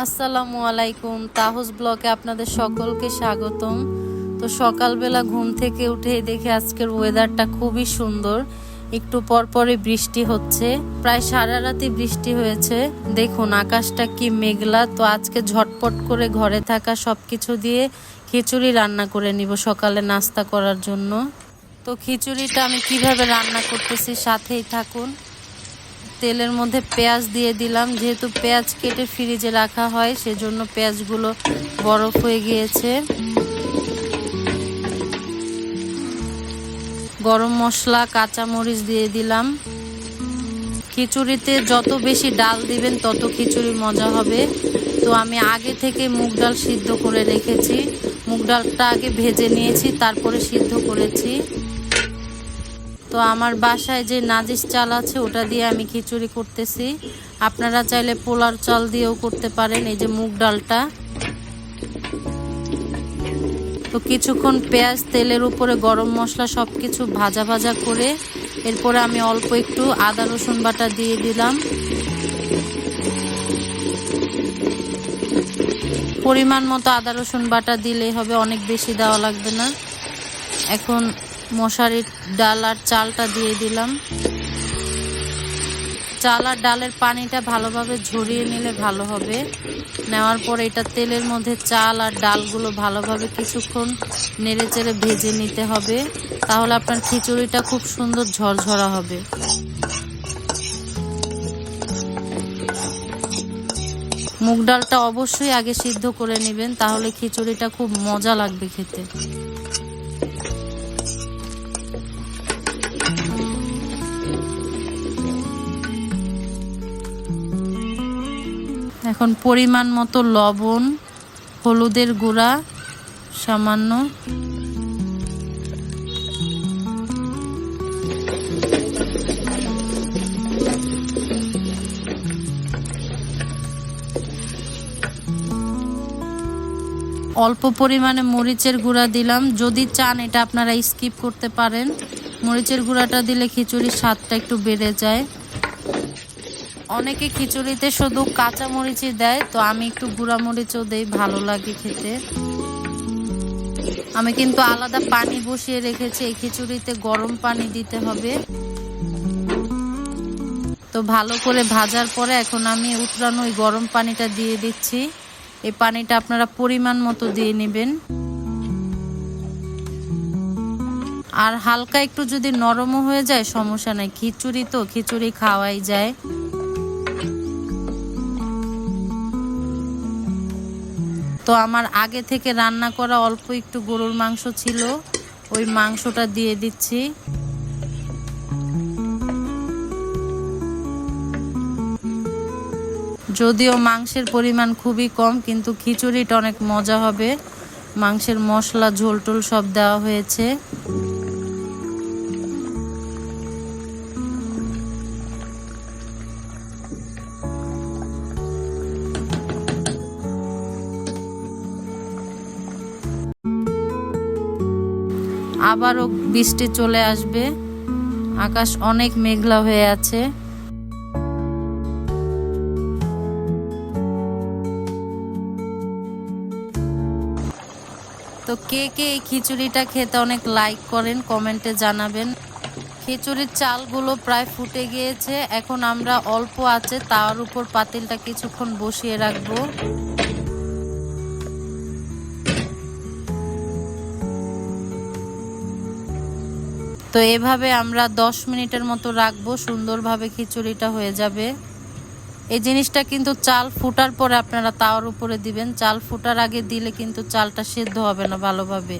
আসসালামু আলাইকুম। তাহস ব্লকে আপনাদের সকলকে স্বাগতম। তো সকালবেলা ঘুম থেকে উঠে দেখে আজকের ওয়েদারটা খুবই সুন্দর। একটু পরপরই বৃষ্টি হচ্ছে। প্রায় সারা রাতি বৃষ্টি হয়েছে। দেখুন, আকাশটা কি মেঘলা। তো আজকে ঝটপট করে ঘরে থাকা সব কিছু দিয়ে খিচুড়ি রান্না করে নিব সকালে নাস্তা করার জন্য। তো খিচুড়িটা আমি কীভাবে রান্না করতেছি সাথেই থাকুন। তেলের মধ্যে পেঁয়াজ দিয়ে দিলাম। যেহেতু পেঁয়াজ কেটে ফ্রিজে রাখা হয়, সেজন্য পেঁয়াজগুলো বরফ হয়ে গিয়েছে। গরম মশলা, কাঁচামরিচ দিয়ে দিলাম। খিচুড়িতে যত বেশি ডাল দিবেন, তত খিচুড়ি মজা হবে। তো আমি আগে থেকে মুগ ডাল সিদ্ধ করে রেখেছি। মুগ ডালটা আগে ভেজে নিয়েছি, তারপরে সিদ্ধ করেছি। তো আমার বাসায় যে নাজিস চাল আছে, ওটা দিয়ে আমি খিচুড়ি করতেছি। আপনারা চাইলে পোলার চাল দিয়েও করতে পারেন, এই যে মুগ ডালটা। তো কিছুক্ষণ পেঁয়াজ তেলের উপরে গরম মশলা সব কিছু ভাজা ভাজা করে, এরপরে আমি অল্প একটু আদা, রসুন বাটা দিয়ে দিলাম। পরিমাণ মতো আদা, রসুন বাটা দিলেই হবে, অনেক বেশি দেওয়া লাগবে না। এখন মশারির ডাল আর চালটা দিয়ে দিলাম। চাল আর ডালের পানিটা ভালোভাবে ঝরিয়ে নিলে ভালো হবে। নেওয়ার পর এটা তেলের মধ্যে চাল আর ডালগুলো ভালোভাবে কিছুক্ষণ নেড়ে চেড়ে ভেজে নিতে হবে। তাহলে আপনার খিচুড়িটা খুব সুন্দর ঝরঝরা হবে। মুগ ডালটা অবশ্যই আগে সিদ্ধ করে নেবেন, তাহলে খিচুড়িটা খুব মজা লাগবে খেতে। এখন পরিমাণ মতো লবণ, হলুদের গুঁড়া, সামান্য। অল্প পরিমাণে মরিচের গুঁড়া দিলাম। যদি চান এটা আপনারা স্কিপ করতে পারেন। মরিচের গুঁড়াটা দিলে খিচুড়ির স্বাদটা একটু বেড়ে যায়। অনেকে খিচুড়িতে শুধু কাঁচা মরিচই দেয়, তো আমি একটু গুঁড়া মরিচও দেই, ভালো লাগে খেতে। আমি কিন্তু আলাদা পানি বসিয়ে রেখেছি, এই খিচুড়িতে গরম পানি দিতে হবে। তো ভালো করে ভাজার পরে এখন আমি উতরানো ওই গরম পানিটা দিয়ে দিচ্ছি। এই পানিটা আপনারা পরিমাণ মতো দিয়ে নেবেন। আর হালকা একটু যদি নরমও হয়ে যায়, সমস্যা নাই। খিচুড়ি তো, খিচুড়ি খাওয়াই যায়। তো আমার আগে থেকে রান্না করা অল্প একটু গরুর মাংস ছিল, ওই মাংসটা দিয়ে দিচ্ছি। যদিও মাংসের পরিমাণ খুবই কম, কিন্তু খিচুড়িটা অনেক মজা হবে। মাংসের মশলা ঝোল টোল সব দেওয়া হয়েছে। আবারও বৃষ্টি চলে আসবে। আকাশ অনেক মেঘলা হয়ে আছে। তো কে কে এই খিচুড়িটা খেতে অনেক লাইক করেন কমেন্টে জানাবেন। খিচুড়ির চালগুলো প্রায় ফুটে গিয়েছে। এখন আমরা অল্প আছে, তার উপর পাতিলটা কিছুক্ষণ বসিয়ে রাখব। তো এভাবে আমরা দশ মিনিটের মতো রাখব, সুন্দরভাবে খিচুড়িটা হয়ে যাবে। এই জিনিসটা কিন্তু চাল ফুটার পরে আপনারা তাওয়ার উপরে দিবেন। চাল ফুটার আগে দিলে কিন্তু চালটা সেদ্ধ হবে না ভালোভাবে।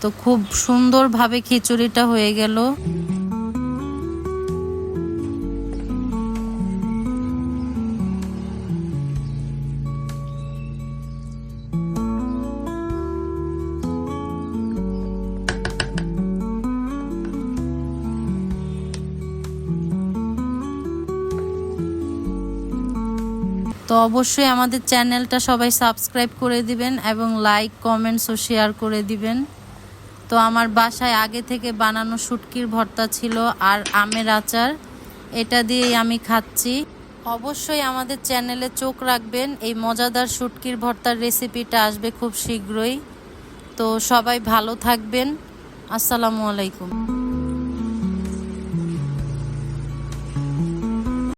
তো খুব সুন্দরভাবে খিচুড়িটা হয়ে গেল। তো অবশ্যই আমাদের চ্যানেলটা সবাই সাবস্ক্রাইব করে দিবেন এবং লাইক, কমেন্টস ও শেয়ার করে দিবেন। তো আমার বাসায় আগে থেকে বানানো শুটকির ভর্তা ছিল আর আমের আচার। এটা দিয়েই আমি খাচ্ছি। অবশ্যই আমাদের চ্যানেলে চোখ রাখবেন, এই মজাদার শুটকির ভর্তার রেসিপিটা আসবে খুব শীঘ্রই। তো সবাই ভালো থাকবেন। আসসালামু আলাইকুম।